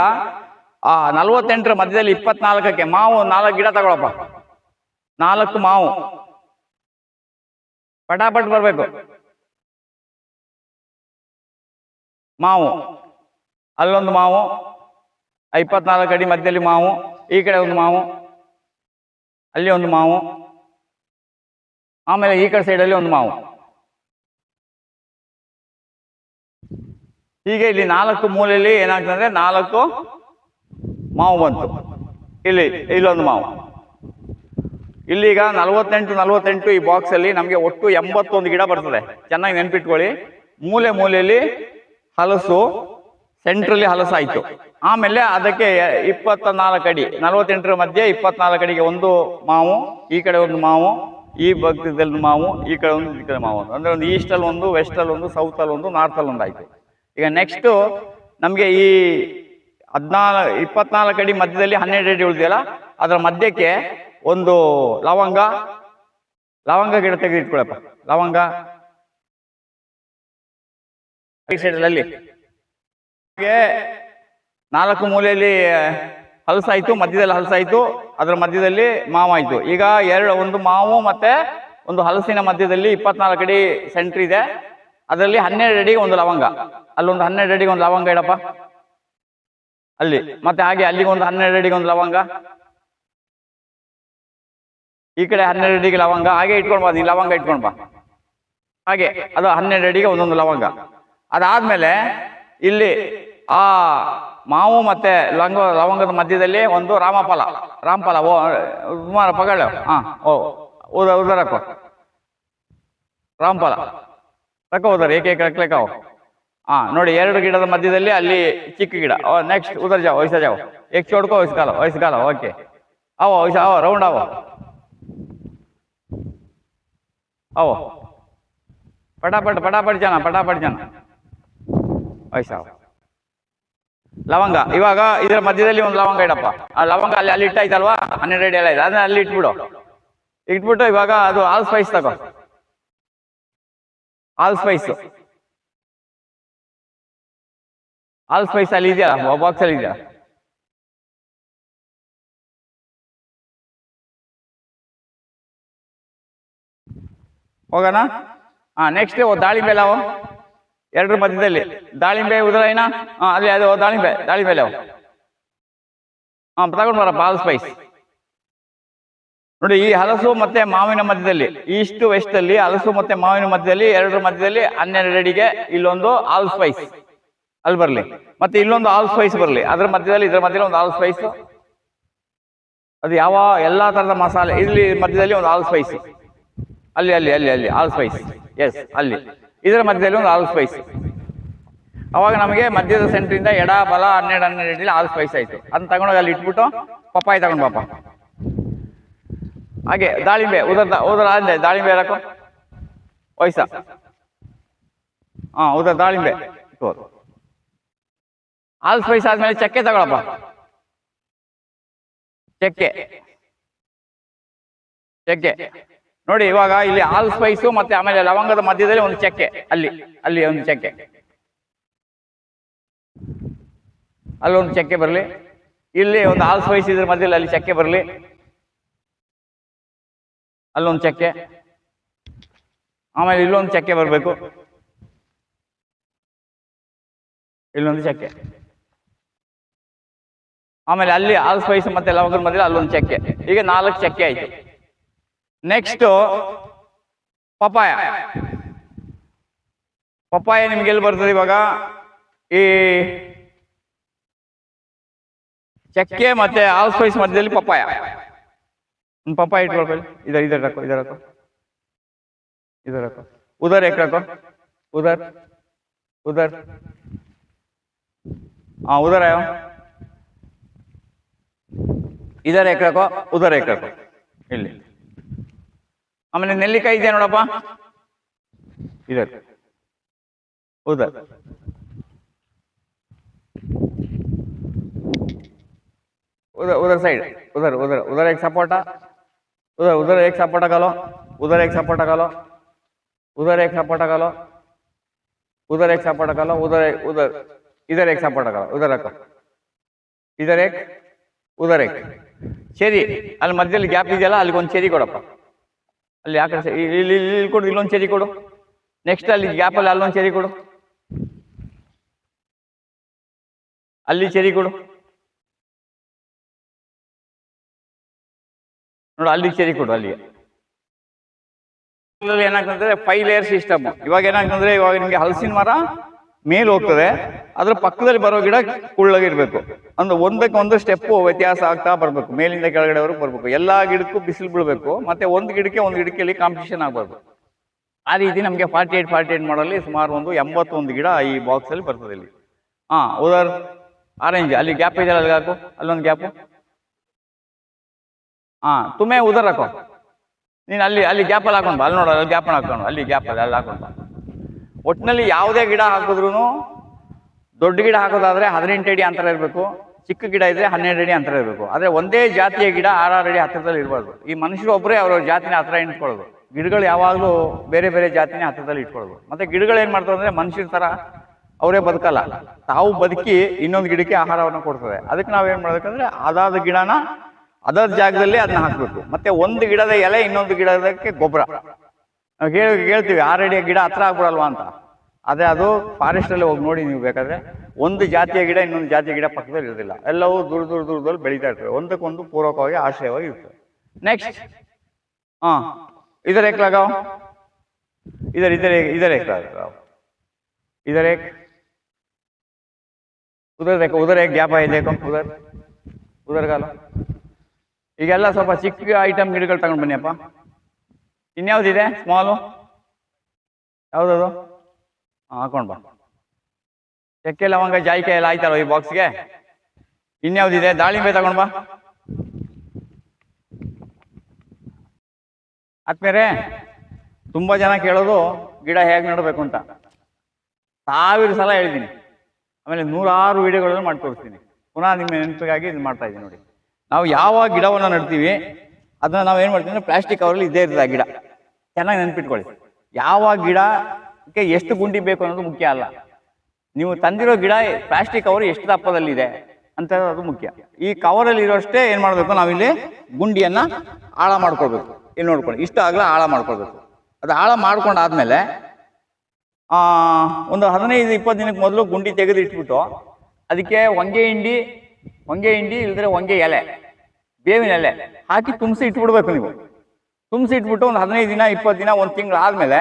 ಆ ನಲವತ್ತೆಂಟರ ಮಧ್ಯದಲ್ಲಿ ಇಪ್ಪತ್ನಾಲ್ಕಕ್ಕೆ ಮಾವು ನಾಲ್ಕು ಗಿಡ ತಗೊಳಪ್ಪ. ನಾಲ್ಕು ಮಾವು. ಪಟಾಪಟ್ ಬರ್ಬೇಕು. ಮಾವು. ಅಲ್ಲೊಂದು ಮಾವು. ಇಪ್ಪತ್ನಾಲ್ಕು ಅಡಿ ಮಧ್ಯದಲ್ಲಿ ಮಾವು. ಈ ಕಡೆ ಒಂದು ಮಾವು. ಅಲ್ಲಿ ಒಂದು ಮಾವು. ಆಮೇಲೆ ಈ ಕಡೆ ಸೈಡಲ್ಲಿ ಒಂದು ಮಾವು. ಹೀಗೆ ಇಲ್ಲಿ ನಾಲ್ಕು ಮೂಲೆಯಲ್ಲಿ ಏನಾಗ್ತದೆ ನಾಲ್ಕು ಮಾವು ಬಂತು. ಇಲ್ಲಿ, ಇಲ್ಲೊಂದು ಮಾವು. ಇಲ್ಲಿಗ ನಲವತ್ತೆಂಟು ನಲವತ್ತೆಂಟು ಈ ಬಾಕ್ಸ್ ಅಲ್ಲಿ ನಮಗೆ ಒಟ್ಟು ಎಂಬತ್ತೊಂದು ಗಿಡ ಬರ್ತದೆ. ಚೆನ್ನಾಗಿ ನೆನ್ಪಿಟ್ಕೊಳ್ಳಿ. ಮೂಲೆ ಮೂಲೆಯಲ್ಲಿ ಹಲಸು ಸೆಂಟ್ರಲ್ಲಿ ಹಲಸಾಯಿತು. ಆಮೇಲೆ ಅದಕ್ಕೆ ಇಪ್ಪತ್ತ ನಾಲ್ಕು ಅಡಿ, ನಲವತ್ತೆಂಟರ ಮಧ್ಯೆ ಇಪ್ಪತ್ನಾಲ್ಕು ಅಡಿಗೆ ಒಂದು ಮಾವು, ಈ ಕಡೆ ಒಂದು ಮಾವು, ಈ ಭಕ್ತದಲ್ಲಿ ಮಾವು, ಈ ಕಡೆ ಒಂದು ಈ ಕಡೆ ಮಾವು. ಅಂದ್ರೆ ಒಂದು ಈಸ್ಟಲ್ಲಿ ಒಂದು ವೆಸ್ಟಲ್ಲಿ ಒಂದು ಸೌತಲ್ಲಿ ಒಂದು ನಾರ್ತಲ್ಲಿ ಒಂದು ಆಯಿತು ಈಗ ನೆಕ್ಸ್ಟು ನಮಗೆ ಈ ಹದಿನಾಲ್ಕು ಇಪ್ಪತ್ನಾಲ್ಕು ಅಡಿ ಮಧ್ಯದಲ್ಲಿ ಹನ್ನೆರಡು ಅಡಿ ಉಳಿದೆಯಲ್ಲ ಅದರ ಮಧ್ಯಕ್ಕೆ ಒಂದು ಲವಂಗ ಲವಂಗ ಗಿಡ ತೆಗೆದು ಇಟ್ಕೊಳಪ್ಪ ಲವಂಗ ಸೈಡಲ್ಲಿ ನಾಲ್ಕು ಮೂಲೆಯಲ್ಲಿ ಹಲಸಾಯ್ತು, ಮಧ್ಯದಲ್ಲಿ ಹಲಸಾಯ್ತು, ಅದರ ಮಧ್ಯದಲ್ಲಿ ಮಾವಾಯ್ತು. ಈಗ ಎರಡು, ಒಂದು ಮಾವು ಮತ್ತೆ ಒಂದು ಹಲಸಿನ ಮಧ್ಯದಲ್ಲಿ ಇಪ್ಪತ್ನಾಲ್ಕು ಅಡಿ ಸೆಂಟ್ರ್ ಇದೆ. ಅದರಲ್ಲಿ ಹನ್ನೆರಡು ಅಡಿಗೆ ಒಂದು ಲವಂಗ. ಅಲ್ಲೊಂದು ಹನ್ನೆರಡು ಅಡಿಗೆ ಒಂದು ಲವಂಗ ಇಡಪ್ಪ. ಅಲ್ಲಿ, ಮತ್ತೆ ಹಾಗೆ ಅಲ್ಲಿಗೆ ಒಂದು ಹನ್ನೆರಡು ಅಡಿಗೆ ಒಂದು ಲವಂಗ. ಈ ಕಡೆ ಹನ್ನೆರಡು ಅಡಿಗೆ ಲವಂಗ. ಹಾಗೆ ಇಟ್ಕೊಂಡ್ ಬಾ, ನೀ ಲವಂಗ ಇಟ್ಕೊಂಡ್ಬಾ ಹಾಗೆ, ಅದು ಹನ್ನೆರಡು ಅಡಿಗೆ ಒಂದೊಂದು ಲವಂಗ. ಅದಾದ್ಮೇಲೆ ಇಲ್ಲಿ ಆ ಮಾವು ಮತ್ತೆ ಲಂಗ ಲವಂಗದ ಮಧ್ಯದಲ್ಲಿ ಒಂದು ರಾಮಫಲ ರಾಮಫಲ. ಓ ಸುಮಾರು ಪಗಳ ಹಾ, ಓ ಉದ ಉದರಕ್ಕೋ ರಾಮಫಲ. ರಕ್ಕ ಉದರ ಏಕೆ ಕಕ್ಲೆಕಾವು ಹಾ, ನೋಡಿ, ಎರಡು ಗಿಡದ ಮಧ್ಯದಲ್ಲಿ ಅಲ್ಲಿ ಚಿಕ್ಕ ಗಿಡ. ನೆಕ್ಸ್ಟ್ ಉದರ್ ಜಾವ, ವಯಸ್ಸ ಜಾವ. ಎಕ್ಸ್ ಹೊಡ್ಕೋ ವಯಸ್ಕಾಲ ವಯಸ್ಕಾಲ ಓಕೆ. ಅವ, ವಯಸ್ಸ, ಅವ ರೌಂಡ್ ಅವ. ಅವ. ಪಟಾಪಟ್ ಪಟಾಪಟ್ ಜನ ಪಟಾಪಟ್ ಜನ. ವಯಸ್ಸಾವ ಲವಂಗ, ಇವಾಗ ಇದರ ಮಧ್ಯದಲ್ಲಿ ಒಂದು ಲವಂಗ ಇಡಪ್ಪ. ಆ ಲವಂಗ ಅಲ್ಲಿ ಅಲ್ಲಿ ಇಟ್ಟಾಯ್ತಲ್ವಾ? ಹನ್ನೆರಡು ಅಡಿ ಎಲ್ಲ ಇದೆ. ಅದನ್ನ ಅಲ್ಲಿ ಇಟ್ಬಿಡು. ಇಟ್ಬಿಟ್ಟು ಇವಾಗ ಅದು ಆಲ್ ಸ್ಪೈಸ್ ತಗೋ. ಆಲ್ ಸ್ಪೈಸ್ ಆಲ್ ಸ್ಪೈಸ್ ಅಲ್ಲಿ ಇದೆಯಲ್ಲ ಬಾಕ್ಸ್ ಅಲ್ಲಿ ಇದೆಯಾ? ಹೋಗೋಣ? ಹಾ ನೆಕ್ಸ್ಟ್ ದಾಳಿಂಬೆ ನಾವು ಎರಡರ ಮಧ್ಯದಲ್ಲಿ. ದಾಳಿಂಬೆ ಉದರಾಯಿನ ಹಾ ಅಲ್ಲಿ ಅದು ದಾಳಿಂಬೆ ದಾಳಿಂಬೆ ಅವು. ಹಾಂ ತಗೊಂಡು ಬರಪ್ಪ ಆಲ್ ಸ್ಪೈಸ್ ನೋಡಿ ಈ ಹಲಸು ಮತ್ತೆ ಮಾವಿನ ಮಧ್ಯದಲ್ಲಿ ಈಸ್ಟ್ ವೆಸ್ಟ್ ಅಲ್ಲಿ ಹಲಸು ಮತ್ತೆ ಮಾವಿನ ಮಧ್ಯದಲ್ಲಿ ಎರಡರ ಮಧ್ಯದಲ್ಲಿ ಹನ್ನೆರಡು ಅಡಿಗೆ ಇಲ್ಲೊಂದು ಆಲ್ ಸ್ಪೈಸ್ ಅಲ್ಲಿ ಬರಲಿ. ಮತ್ತೆ ಇಲ್ಲೊಂದು ಆಲ್ ಸ್ಪೈಸ್ ಬರಲಿ. ಅದ್ರ ಮಧ್ಯದಲ್ಲಿ ಇದ್ರ ಮಧ್ಯದಲ್ಲಿ ಒಂದು ಆಲ್ ಸ್ಪೈಸ್ ಅದು ಯಾವ ಎಲ್ಲ ತರದ ಮಸಾಲೆ ಇಲ್ಲಿ ಮಧ್ಯದಲ್ಲಿ ಒಂದು ಆಲ್ ಸ್ಪೈಸ್ ಅಲ್ಲಿ ಅಲ್ಲಿ ಅಲ್ಲಿ ಅಲ್ಲಿ ಆಲ್ ಸ್ಪೈಸ್ ಎಸ್ ಅಲ್ಲಿ. ಇದರ ಮಧ್ಯದಲ್ಲಿ ಒಂದು ಆಲ್ ಸ್ಪೈಸ್ ಅವಾಗ ನಮಗೆ ಮಧ್ಯದ ಸೆಂಟ್ರಿಂದ ಎಡ, ಬಲ, ಹನ್ನೆರಡು ಹನ್ನೆರಡು ಆಲ್ ಸ್ಪೈಸ್ ಆಯಿತು. ಅದನ್ನ ತಗೊಂಡೋಗಿ ಅಲ್ಲಿ ಇಟ್ಬಿಟ್ಟು ಪಪ್ಪಾಯಿ ತಗೊಂಡು ಪಾಪ ಹಾಗೆ ದಾಳಿಂಬೆ ಉದರ್ ಉದರ ದಾಳಿಂಬೆ ಹಾಕು? ವಯಸ್ಸ ಹಾಂ ಉದರ್ ದಾಳಿಂಬೆ. ಆಲ್ ಸ್ಪೈಸ್ ಆದ್ಮೇಲೆ ಚಕ್ಕೆ ತಗೊಳಪ್ಪ. ಚಕ್ಕೆ. ಚಕ್ಕೆ. ನೋಡಿ, ಇವಾಗ ಇಲ್ಲಿ ಆಲ್ ಸ್ಪೈಸು ಮತ್ತೆ ಆಮೇಲೆ ಲವಂಗದ ಮಧ್ಯದಲ್ಲಿ ಒಂದು ಚಕ್ಕೆ. ಅಲ್ಲಿ ಅಲ್ಲಿ ಒಂದು ಚಕ್ಕೆ. ಅಲ್ಲೊಂದು ಚಕ್ಕೆ ಬರಲಿ. ಇಲ್ಲಿ ಒಂದು ಆಲ್ ಸ್ಪೈಸ್ ಇದ್ರ ಮಧ್ಯದಲ್ಲಿ ಅಲ್ಲಿ ಚಕ್ಕೆ ಬರಲಿ. ಅಲ್ಲೊಂದು ಚಕ್ಕೆ. ಆಮೇಲೆ ಇಲ್ಲೊಂದು ಚಕ್ಕೆ ಬರಬೇಕು. ಇಲ್ಲೊಂದು ಚಕ್ಕೆ. ಆಮೇಲೆ ಅಲ್ಲಿ ಆಲ್ ಸ್ಪೈಸ್ ಮತ್ತೆ ಲವಂಗದ ಮಧ್ಯದಲ್ಲಿ ಅಲ್ಲೊಂದು ಚಕ್ಕೆ. ಈಗ ನಾಲ್ಕು ಚಕ್ಕೆ ಆಯ್ತು. ನೆಕ್ಸ್ಟ್ ಪಪಾಯ ಪಪ್ಪಾಯ ನಿಮ್ಗೆ ಎಲ್ಲಿ ಬರ್ತದೆ ಇವಾಗ? ಈ ಚಕ್ಕೆ ಮತ್ತೆ ಆಲ್ ಸ್ಪೈಸ್ ಮಧ್ಯದಲ್ಲಿ ಪಪ್ಪಾಯ. ಪಪ್ಪಾಯ ಇಟ್ಕೊಳ್ಬೇಡಿ ಇದರ ಇದರ ಹಾಕೋ ಇದರ ಹಾಕೋ. ಇದರ ಹಾಕೋ. ಉದರ್ ಎಕ್ ಹಾಕೋ? ಉದರ್. ಉದರ್. ಹಾ ಉದರ ಇದರ ಎಕ್ ಹಾಕೋ? ಉದರ ಎಕ್ ಹಾಕೋ? ಇಲ್ಲಿ. ಆಮೇಲೆ ನೆಲ್ಲಿಕಾಯಿ ಇದೆ ನೋಡಪ್ಪ ಇದರ್ ಉದರ್ उधर उधर साइड उधर उधर उधर एक सपोटा उधर उधर एक सपोटा का लो उधर एक सपोटा का लो उधर एक सपोटा का लो उधर एक सपोटा का लो उधर एक उधर इधर एक सपोटा का लो उधर रखो इधर एक उधर एक ಚೆರಿ ಅಲ್ಲಿ ಮಧ್ಯದಲ್ಲಿ ಗ್ಯಾಪ್ ಇದೆಯಲ್ಲ ಅಲ್ಲಿಗೆ ಒಂದು ಚೆರಿ ಕೊಡಪ್ಪ ಅಲ್ಲಿ ಆ ಕಡೆ ಇಲ್ಲಿ ಇಲ್ಲಿ ಕೊಡು, ಇಲ್ಲೊಂದು ಚೇರಿ ಕೊಡು. ನೆಕ್ಸ್ಟ್ ಅಲ್ಲಿ ಗ್ಯಾಪಲ್ಲಿ ಅಲ್ಲೊಂದು ಚೇರಿ ಕೊಡು. ಅಲ್ಲಿ ಚೇರಿ ಕೊಡು. ನೋಡು, ಅಲ್ಲಿ ಚೇರಿ ಕೊಡು ಅಲ್ಲಿಗೆ ಏನಾಗ್ತದೆ? ಏನಾಗ್ತಂದ್ರೆ ಫೈವ್ ಲೇಯರ್ ಸಿಸ್ಟಮ್ ಇವಾಗ ಏನಾಗ್ತಂದ್ರೆ ಇವಾಗ ನಿಮ್ಗೆ ಹಲಸಿನ ಮರ ಮೇಲ್ ಹೋಗ್ತದೆ, ಅದ್ರ ಪಕ್ಕದಲ್ಲಿ ಬರೋ ಗಿಡ ಕುಳ್ಳಗಿರ್ಬೇಕು ಅಂದ್ರೆ ಒಂದಕ್ಕೆ ಒಂದು ಸ್ಟೆಪ್ ವ್ಯತ್ಯಾಸ ಆಗ್ತಾ ಬರಬೇಕು. ಮೇಲಿಂದ ಕೆಳಗಡೆವರೆಗೂ ಬರ್ಬೇಕು. ಎಲ್ಲಾ ಗಿಡಕ್ಕೂ ಬಿಸಿಲು ಬೀಳ್ಬೇಕು. ಮತ್ತೆ ಒಂದು ಗಿಡಕ್ಕೆ ಒಂದು ಗಿಡಕ್ಕೆ ಕಾಂಪಿಟೇಷನ್ ಆಗ್ಬಾರ್ದು. ಆ ರೀತಿ ನಮಗೆ ಫಾರ್ಟಿ ಏಟ್ ಫಾರ್ಟಿ ಏಟ್ ಮಾಡಲ್ಲಿ ಸುಮಾರು ಒಂದು ಎಂಬತ್ತೊಂದು ಗಿಡ ಈ ಬಾಕ್ಸ್ ಅಲ್ಲಿ ಬರ್ತದೆ ಇಲ್ಲಿ. ಹಾ ಉದಾಹರ್ ಆರೆಂಜ್ ಅಲ್ಲಿ ಗ್ಯಾಪ್ ಇದೆಯಲ್ಲ ಅಲ್ಲಿ ಹಾಕು. ಅಲ್ಲೊಂದು ಗ್ಯಾಪು ಹಾ, ತುಮೆ ಉದರ್ ಹಾಕೋ ನೀನು ಅಲ್ಲಿ ಅಲ್ಲಿ ಗ್ಯಾಪಲ್ಲಿ ಹಾಕೊಂಡು ಅಲ್ಲಿ ನೋಡೋ, ಅಲ್ಲಿ ಗ್ಯಾಪ್ ಹಾಕೊಂಡು ಅಲ್ಲಿ ಗ್ಯಾಪಲ್ಲಿ ಅಲ್ಲಿ ಹಾಕೊಂಡು ಒಟ್ಟಿನಲ್ಲಿ ಯಾವುದೇ ಗಿಡ ಹಾಕಿದ್ರು ದೊಡ್ಡ ಗಿಡ ಹಾಕೋದಾದ್ರೆ ಹದಿನೆಂಟು ಅಡಿ ಅಂತರ ಇರಬೇಕು, ಚಿಕ್ಕ ಗಿಡ ಇದ್ರೆ ಹನ್ನೆರಡು ಅಡಿ ಅಂತರ ಇರಬೇಕು. ಆದ್ರೆ ಒಂದೇ ಜಾತಿಯ ಗಿಡ ಆರಾರು ಅಡಿ ಹತ್ತಿರದಲ್ಲಿ ಇರಬಾರ್ದು. ಈ ಮನುಷ್ಯರು ಒಬ್ಬರೇ ಅವ್ರ ಜಾತಿನ ಹತ್ರ ಇಟ್ಕೊಳ್ಳೋದು. ಗಿಡಗಳು ಯಾವಾಗಲೂ ಬೇರೆ ಬೇರೆ ಜಾತಿನ ಹತ್ತಿರದಲ್ಲಿ ಇಟ್ಕೊಳ್ಳೋದು ಮತ್ತೆ ಗಿಡಗಳು ಏನು ಮಾಡ್ತಾರೆ ಅಂದರೆ ಮನುಷ್ಯರ ತರ ಅವರೇ ಬದುಕಲ್ಲ. ತಾವು ಬದುಕಿ ಇನ್ನೊಂದು ಗಿಡಕ್ಕೆ ಆಹಾರವನ್ನು ಕೊಡ್ತದೆ. ಅದಕ್ಕೆ ನಾವೇನು ಮಾಡ್ಬೇಕಂದ್ರೆ ಅದಾದ ಗಿಡನ ಅದಾದ ಜಾಗದಲ್ಲಿ ಅದನ್ನ ಹಾಕ್ಬೇಕು. ಮತ್ತೆ ಒಂದು ಗಿಡದ ಎಲೆ ಇನ್ನೊಂದು ಗಿಡದಕ್ಕೆ ಗೊಬ್ಬರ. ನಾವು ಕೇಳಿ ಕೇಳ್ತೀವಿ ಆರಡಿಯ ಗಿಡ ಹತ್ರ ಆಗ್ಬಿಡಲ್ವಾ ಅಂತ. ಅದೇ ಅದು ಫಾರೆಸ್ಟಲ್ಲಿ ಹೋಗಿ ನೋಡಿ ನೀವು ಬೇಕಾದ್ರೆ, ಒಂದು ಜಾತಿಯ ಗಿಡ ಇನ್ನೊಂದು ಜಾತಿಯ ಗಿಡ ಪಕ್ಕದಲ್ಲಿ ಇರೋದಿಲ್ಲ. ಎಲ್ಲವೂ ದೂರ ದೂರ, ದೂರದಲ್ಲಿ ಬೆಳೀತಾ ಇರ್ತವೆ. ಒಂದಕ್ಕೊಂದು ಪೂರಕವಾಗಿ ಆಶ್ರಯವಾಗಿ ಇರ್ತವೆ. ನೆಕ್ಸ್ಟ್ ಹಾಂ. ಇದರ ಏಕ್ಲಾಗಾವ್ ಇದರ ಇದರ ಇದರ ಏಕ್ಲಾಗಾವ್ ಇದರ ಏಕ್ ಉದರ್ ಉದರ ಏಕ್ ಗ್ಯಾಪ ಇದೆ ಉದರ್. ಉದರ್ಗಾಲ ಈಗೆಲ್ಲ ಸ್ವಲ್ಪ ಚಿಕ್ಕ ಐಟಮ್ ಗಿಡಗಳು ತಗೊಂಡ್ ಬನ್ನಿಯಪ್ಪ ಇನ್ಯಾವ್ದಿದೆ? ಸ್ಮಾಲು ಯಾವ್ದದು? ಹಾಕೊಂಡು ಬಾ. ಚಕ್ಕೆ, ಲವಂಗ, ಜಾಯಿಕಾಯಿ ಎಲ್ಲ ಆಯ್ತಲ್ಲ ಈ ಬಾಕ್ಸ್ಗೆ ಇನ್ಯಾವ್ದಿದೆ? ದಾಳಿಂಬೆ ತಗೊಂಡು ಬಾ. ಆದ್ಮೇಲೆ ತುಂಬಾ ಜನ ಕೇಳೋದು ಗಿಡ ಹೇಗೆ ನೆಡಬೇಕು ಅಂತ. ಸಾವಿರ ಸಲ ಹೇಳಿದ್ದೀನಿ ಆಮೇಲೆ ನೂರಾರು ವಿಡಿಯೋಗಳನ್ನು ಮಾಡಿ ತೋರಿಸ್ತೀನಿ ಪುನಃ ನಿಮ್ಮ ನೆನಪಿಗಾಗಿ ಇದು ಮಾಡ್ತಾ ಇದ್ದೀನಿ ನೋಡಿ. ನಾವು ಯಾವ ಗಿಡವನ್ನು ನೆಡ್ತೀವಿ, ಅದನ್ನ ನಾವು ಏನು ಮಾಡ್ತೀವಿ ಅಂದ್ರೆ ಪ್ಲಾಸ್ಟಿಕ್ ಕವರಲ್ಲಿ ಇದ್ದೇ ಇರ್ತದೆ ಆ ಗಿಡ. ಚೆನ್ನಾಗಿ ನೆನ್ಪಿಟ್ಕೊಳ್ಳಿ. ಯಾವ ಗಿಡಕ್ಕೆ ಎಷ್ಟು ಗುಂಡಿ ಬೇಕು ಅನ್ನೋದು ಮುಖ್ಯ ಅಲ್ಲ. ನೀವು ತಂದಿರೋ ಗಿಡ ಪ್ಲಾಸ್ಟಿಕ್ ಕವರ್ ಎಷ್ಟು ದಪ್ಪದಲ್ಲಿದೆ ಅಂತ ಅದು ಮುಖ್ಯ. ಈ ಕವರಲ್ಲಿ ಇರೋಷ್ಟೇ ಏನು ಮಾಡಬೇಕು ನಾವಿಲ್ಲಿ ಗುಂಡಿಯನ್ನ ಆಳ ಮಾಡ್ಕೊಳ್ಬೇಕು. ಇಲ್ಲಿ ನೋಡ್ಕೊಳ್ಳಿ, ಇಷ್ಟ ಆಗ್ಲ ಆಳ ಮಾಡ್ಕೊಳ್ಬೇಕು. ಅದು ಆಳ ಮಾಡ್ಕೊಂಡಾದ್ಮೇಲೆ ಒಂದು ಹದಿನೈದು, ಇಪ್ಪತ್ತು ದಿನಕ್ಕೆ ಮೊದಲು ಗುಂಡಿ ತೆಗೆದು ಇಟ್ಬಿಟ್ಟು ಅದಕ್ಕೆ ಹೊಂಗೆ ಹಿಂಡಿ ಹೊಂಗೆ ಹಿಂಡಿ ಇಲ್ದ್ರೆ ಹೊಂಗೆ ಎಲೆ, ಬೇವಿನ ಎಲೆ ಹಾಕಿ ತುಂಬಿಸಿ ಇಟ್ಬಿಡ್ಬೇಕು ನೀವು. ತುಂಬಿಸಿ ಇಟ್ಬಿಟ್ಟು ಒಂದು ಹದಿನೈದು ದಿನ, ಇಪ್ಪತ್ತು ದಿನ, ಒಂದು ತಿಂಗಳು ಆದಮೇಲೆ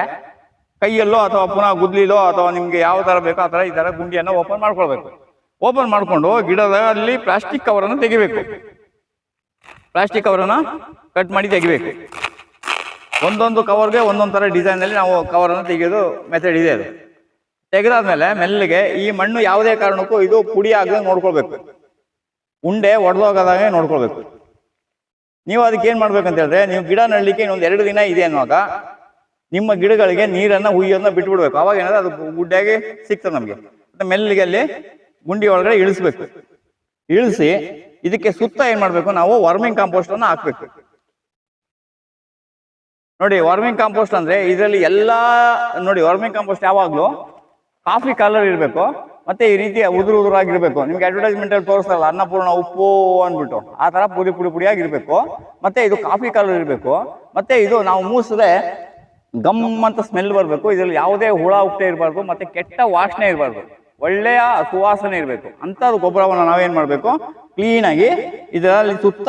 ಕೈಯಲ್ಲೋ ಅಥವಾ ಪುನಃ ಗುದ್ಲಿಲೋ ಅಥವಾ ನಿಮಗೆ ಯಾವ ಥರ ಬೇಕೋ ಆ ಥರ ಈ ಥರ ಗುಂಡಿಯನ್ನು ಓಪನ್ ಮಾಡ್ಕೊಳ್ಬೇಕು. ಓಪನ್ ಮಾಡಿಕೊಂಡು ಗಿಡದಲ್ಲಿ ಪ್ಲಾಸ್ಟಿಕ್ ಕವರನ್ನು ತೆಗಿಬೇಕು. ಪ್ಲಾಸ್ಟಿಕ್ ಕವರನ್ನು ಕಟ್ ಮಾಡಿ ತೆಗಿಬೇಕು. ಒಂದೊಂದು ಕವರ್ಗೆ ಒಂದೊಂದು ಥರ ಡಿಸೈನಲ್ಲಿ ನಾವು ಕವರನ್ನು ತೆಗೆಯೋದು ಮೆಥಡ್ ಇದೆ ಅದು. ತೆಗೆದಾದ್ಮೇಲೆ ಮೆಲ್ಲಗೆ ಈ ಮಣ್ಣು ಯಾವುದೇ ಕಾರಣಕ್ಕೂ ಇದು ಪುಡಿ ಆಗದಂಗೆ ನೋಡ್ಕೊಳ್ಬೇಕು. ಉಂಡೆ ಒಡೆದೋಗದಾಗೆ ನೋಡ್ಕೊಳ್ಬೇಕು. ನೀವು ಅದಕ್ಕೆ ಏನ್ ಮಾಡ್ಬೇಕಂತ ಹೇಳಿದ್ರೆ, ನೀವು ಗಿಡ ನಡಲಿಕ್ಕೆ ಇನ್ನೊಂದು ಎರಡು ದಿನ ಇದೆ ಅನ್ನುವಾಗ ನಿಮ್ಮ ಗಿಡಗಳಿಗೆ ನೀರನ್ನ ಹುಯ್ಯೋದನ್ನ ಬಿಟ್ಬಿಡ್ಬೇಕು. ಅವಾಗ ಏನಾದ್ರೆ ಅದು ಗುಡ್ಡಾಗಿ ಸಿಗ್ತದೆ ನಮಗೆ. ಮೆಲ್ಲಿಗೆ ಅಲ್ಲಿ ಗುಂಡಿ ಒಳಗಡೆ ಇಳಿಸ್ಬೇಕು. ಇಳಿಸಿ ಇದಕ್ಕೆ ಸುತ್ತ ಏನ್ ಮಾಡ್ಬೇಕು? ನಾವು ವಾರ್ಮಿಂಗ್ ಕಾಂಪೋಸ್ಟ್ ಅನ್ನ ಹಾಕ್ಬೇಕು. ನೋಡಿ, ವಾರ್ಮಿಂಗ್ ಕಾಂಪೋಸ್ಟ್ ಅಂದ್ರೆ ಇದರಲ್ಲಿ ಎಲ್ಲಾ, ನೋಡಿ, ವಾರ್ಮಿಂಗ್ ಕಾಂಪೋಸ್ಟ್ ಯಾವಾಗ್ಲೂ ಕಾಫಿ ಕಲರ್ ಇರಬೇಕು. ಮತ್ತೆ ಈ ರೀತಿ ಉದುರು ಉದುರಾಗಿರ್ಬೇಕು. ನಿಮ್ಗೆ ಅಡ್ವರ್ಟೈಸ್ಮೆಂಟ್ ಅಲ್ಲಿ ತೋರಿಸಲ್ಲ ಅನ್ನಪೂರ್ಣ ಉಪ್ಪು ಅಂದ್ಬಿಟ್ಟು, ಆ ತರ ಪುಡಿ ಪುಡಿ ಪುಡಿಯಾಗಿರ್ಬೇಕು ಮತ್ತೆ ಇದು ಕಾಫಿ ಕಲರ್ ಇರಬೇಕು. ಮತ್ತೆ ಇದು ನಾವು ಮೂಸಿದ್ರೆ ಗಮ್ ಅಂತ ಸ್ಮೆಲ್ ಬರಬೇಕು. ಇದರಲ್ಲಿ ಯಾವುದೇ ಹುಳ, ಉಪ್ಪೆ ಇರಬಾರ್ದು, ಮತ್ತೆ ಕೆಟ್ಟ ವಾಸನೆ ಇರಬಾರ್ದು. ಒಳ್ಳೆಯ ಸುವಾಸನೆ ಇರಬೇಕು. ಅಂಥದ್ದು ಗೊಬ್ಬರವನ್ನು ನಾವೇನ್ ಮಾಡಬೇಕು? ಕ್ಲೀನಾಗಿ ಇದರಲ್ಲಿ ಸುತ್ತ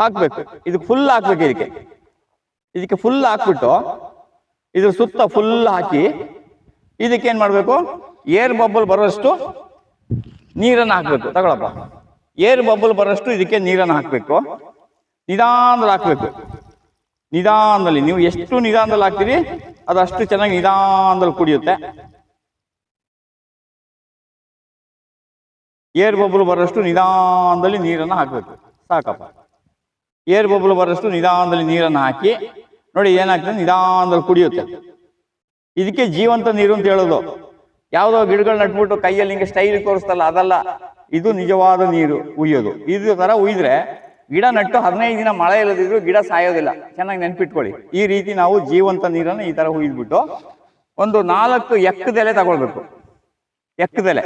ಹಾಕ್ಬೇಕು. ಇದು ಫುಲ್ ಹಾಕ್ಬೇಕು ಇದಕ್ಕೆ. ಇದಕ್ಕೆ ಫುಲ್ ಹಾಕ್ಬಿಟ್ಟು, ಇದ್ರ ಸುತ್ತ ಫುಲ್ ಹಾಕಿ, ಇದಕ್ಕೆ ಏನ್ ಮಾಡ್ಬೇಕು? ಏರ್ ಬಬ್ಬಲ್ ಬರೋಷ್ಟು ನೀರನ್ನು ಹಾಕಬೇಕು. ತಗೊಳಪ್ಪ. ಏರ್ ಬಬ್ಬಲ್ ಬರೋಷ್ಟು ಇದಕ್ಕೆ ನೀರನ್ನು ಹಾಕಬೇಕು. ನಿಧಾನದಲ್ಲಿ ಹಾಕ್ಬೇಕು. ನಿಧಾನದಲ್ಲಿ. ನೀವು ಎಷ್ಟು ನಿಧಾನದಲ್ಲಿ ಹಾಕ್ತೀರಿ, ಅದು ಅಷ್ಟು ಚೆನ್ನಾಗಿ ನಿಧಾನದಲ್ಲಿ ಕುಡಿಯುತ್ತೆ. ಏರ್ ಬಬಲ್ ಬರೋಷ್ಟು ನಿಧಾನದಲ್ಲಿ ನೀರನ್ನು ಹಾಕಬೇಕು. ಸಾಕಪ್ಪ. ಏರ್ ಬಬಲ್ ಬರೋಷ್ಟು ನಿಧಾನದಲ್ಲಿ ನೀರನ್ನು ಹಾಕಿ, ನೋಡಿ ಏನಾಗ್ತದೆ, ನಿಧಾನದಲ್ಲಿ ಕುಡಿಯುತ್ತೆ. ಇದಕ್ಕೆ ಜೀವಂತ ನೀರು ಅಂತ ಹೇಳೋದು. ಯಾವುದೋ ಗಿಡಗಳು ನಟ್ಬಿಟ್ಟು ಕೈಯಲ್ಲಿ ಹಿಂಗೆ ಸ್ಟೈಲ್ ತೋರಿಸ್ತಲ್ಲ, ಅದಲ್ಲ. ಇದು ನಿಜವಾದ ನೀರು ಉಯ್ಯೋದು. ಇದು ತರ ಉಯ್ದ್ರೆ ಗಿಡ ನಟ್ಟು ಹದಿನೈದು ದಿನ ಮಳೆ ಇಲ್ಲದಿದ್ರು ಗಿಡ ಸಾಯೋದಿಲ್ಲ. ಚೆನ್ನಾಗಿ ನೆನ್ಪಿಟ್ಕೊಳ್ಳಿ. ಈ ರೀತಿ ನಾವು ಜೀವಂತ ನೀರನ್ನು ಈ ತರ ಹುಯ್ದ್ಬಿಟ್ಟು ಒಂದು ನಾಲ್ಕು ಎಕ್ಕದೆಲೆ ತಗೊಳ್ಬೇಕು. ಎಕ್ಕದೆಲೆ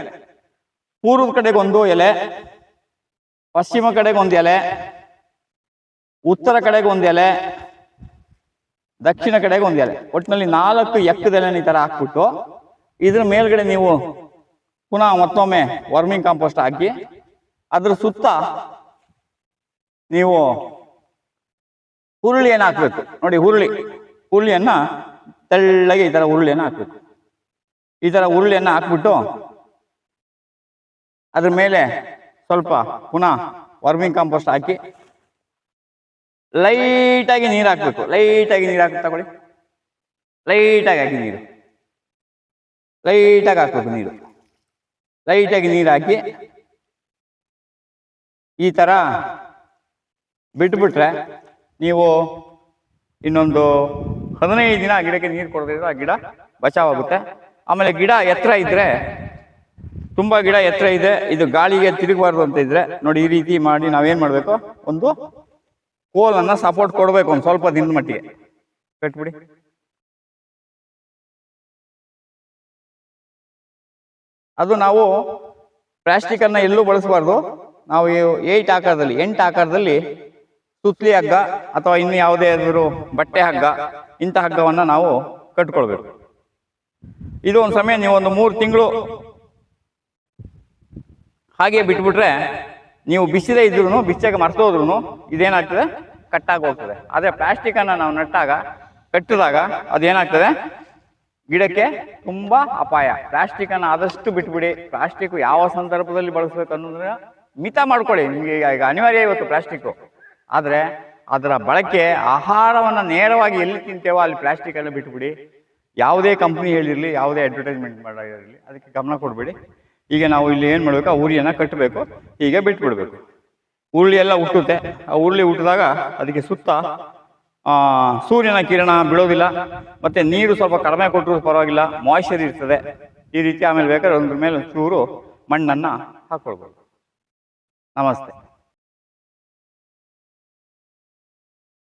ಪೂರ್ವದ ಕಡೆಗೆ ಒಂದು ಎಲೆ, ಪಶ್ಚಿಮ ಕಡೆಗೆ ಒಂದು ಎಲೆ, ಉತ್ತರ ಕಡೆಗೆ ಒಂದು ಎಲೆ, ದಕ್ಷಿಣ ಕಡೆಗೆ ಒಂದು ಎಲೆ. ಒಟ್ಟಿನಲ್ಲಿ ನಾಲ್ಕು ಎಕ್ಕದೆಲೆ ಈ ತರ ಹಾಕ್ಬಿಟ್ಟು ಇದ್ರ ಮೇಲ್ಗಡೆ ನೀವು ಪುನಃ ಮತ್ತೊಮ್ಮೆ ವರ್ಮಿಂಗ್ ಕಾಂಪೋಸ್ಟ್ ಹಾಕಿ, ಅದ್ರ ಸುತ್ತ ನೀವು ಹುರುಳಿಯನ್ನು ಹಾಕ್ಬೇಕು. ನೋಡಿ ಹುರುಳಿ, ಹುರುಳಿಯನ್ನ ತೆಳ್ಳಗೆ ಈ ತರ ಹುರುಳಿಯನ್ನು ಹಾಕ್ಬೇಕು. ಈ ತರ ಹುರುಳಿಯನ್ನು ಹಾಕ್ಬಿಟ್ಟು ಅದ್ರ ಮೇಲೆ ಸ್ವಲ್ಪ ಪುನಃ ವರ್ಮಿಂಗ್ ಕಾಂಪೋಸ್ಟ್ ಹಾಕಿ, ಲೈಟಾಗಿ ನೀರು ಹಾಕ್ಬೇಕು. ಲೈಟಾಗಿ ನೀರು ಹಾಕಿ ತಗೊಳ್ಳಿ. ಲೈಟಾಗಿ ಹಾಕಿ ನೀರು. ಲೈಟಾಗಿ ಹಾಕ್ಬೇಕು ನೀರು. ಲೈಟಾಗಿ ನೀರು ಹಾಕಿ ಈ ಥರ ಬಿಟ್ಬಿಟ್ರೆ ನೀವು ಇನ್ನೊಂದು ಹದಿನೈದು ದಿನ ಗಿಡಕ್ಕೆ ನೀರು ಕೊಡದಿದ್ರೆ ಆ ಗಿಡ ಬಚಾವಾಗುತ್ತೆ. ಆಮೇಲೆ ಗಿಡ ಎತ್ತರ ಇದ್ದರೆ ತುಂಬಾ ಗಿಡ ಎತ್ತರ ಇದೆ ಇದು ಗಾಳಿಗೆ ತಿರುಗಬಾರ್ದು ಅಂತ ಇದ್ರೆ, ನೋಡಿ ಈ ರೀತಿ ಮಾಡಿ ನಾವೇನು ಮಾಡಬೇಕು? ಒಂದು ಕೋಲನ್ನ ಸಪೋರ್ಟ್ ಕೊಡಬೇಕು ಒಂದು ಸ್ವಲ್ಪ ದಿನದ ಮಟ್ಟಿಗೆ. ಕಟ್ಬಿಡಿ. ಅದು ನಾವು ಪ್ಲಾಸ್ಟಿಕ್ ಅನ್ನ ಎಲ್ಲೂ ಬಳಸಬಾರ್ದು. ನಾವು ಏಟ್ ಆಕಾರದಲ್ಲಿ, ಎಂಟು ಆಕಾರದಲ್ಲಿ ಸುತ್ತಲಿ ಹಗ್ಗ ಅಥವಾ ಇನ್ನು ಯಾವುದೇ ಆದರೂ ಬಟ್ಟೆ ಹಗ್ಗ, ಇಂಥ ಹಗ್ಗವನ್ನ ನಾವು ಕಟ್ಕೊಳ್ಬೇಕು. ಇದು ಒಂದು ಸಮಯ ನೀವು ಒಂದು ಮೂರು ತಿಂಗಳು ಹಾಗೆ ಬಿಟ್ಬಿಟ್ರೆ ನೀವು ಬಿಸಿದೇ ಇದ್ರು ಬಿಚ್ಚಾಗ ಮರ್ತೋದ್ರು ಇದೇನಾಗ್ತದೆ? ಕಟ್ಟಾಗಿ ಹೋಗ್ತದೆ. ಅದೇ ಪ್ಲಾಸ್ಟಿಕ್ ಅನ್ನ ನಾವು ನಟ್ಟಾಗ, ಕಟ್ಟಿದಾಗ ಅದೇನಾಗ್ತದೆ? ಗಿಡಕ್ಕೆ ತುಂಬಾ ಅಪಾಯ. ಪ್ಲಾಸ್ಟಿಕ್ ಅನ್ನ ಆದಷ್ಟು ಬಿಟ್ಬಿಡಿ. ಪ್ಲಾಸ್ಟಿಕ್ ಯಾವ ಸಂದರ್ಭದಲ್ಲಿ ಬಳಸಬೇಕು ಅನ್ನೋದನ್ನ ಮಿತ ಮಾಡ್ಕೊಳ್ಳಿ. ನಿಮಗೆ ಈಗ ಈಗ ಅನಿವಾರ್ಯ ಇವತ್ತು ಪ್ಲಾಸ್ಟಿಕ್ ಆದ್ರೆ ಅದರ ಬಳಕೆ ಆಹಾರವನ್ನ ನೇರವಾಗಿ ಎಲ್ಲಿ ತಿಂತೇವೋ ಅಲ್ಲಿ ಪ್ಲಾಸ್ಟಿಕ್ ಅನ್ನು ಬಿಟ್ಬಿಡಿ. ಯಾವುದೇ ಕಂಪ್ನಿ ಹೇಳಿರಲಿ, ಯಾವುದೇ ಅಡ್ವರ್ಟೈಸ್ಮೆಂಟ್ ಮಾಡಿರಲಿ, ಅದಕ್ಕೆ ಗಮನ ಕೊಡಬೇಡಿ. ಈಗ ನಾವು ಇಲ್ಲಿ ಏನು ಮಾಡಬೇಕು? ಆ ಕಟ್ಟಬೇಕು. ಹೀಗೆ ಬಿಟ್ಬಿಡ್ಬೇಕು. ಉರುಳಿ ಎಲ್ಲ ಹುಟ್ಟುತ್ತೆ. ಆ ಉರುಳಿ ಹುಟ್ಟಿದಾಗ ಅದಕ್ಕೆ ಸುತ್ತ ಸೂರ್ಯನ ಕಿರಣ ಬೀಳೋದಿಲ್ಲ, ಮತ್ತೆ ನೀರು ಸ್ವಲ್ಪ ಕಡಿಮೆ ಕೊಟ್ಟರು ಪರವಾಗಿಲ್ಲ ಮಾಯ್ಶ್ಚರ್ ಇರ್ತದೆ. ಈ ರೀತಿ ಆಮೇಲೆ ಬೇಕಾದ್ರೆ ಒಂದ್ರ ಮೇಲೆ ಚೂರು ಮಣ್ಣನ್ನು ಹಾಕ್ಕೊಳ್ಬೋದು ನಮಸ್ತೆ.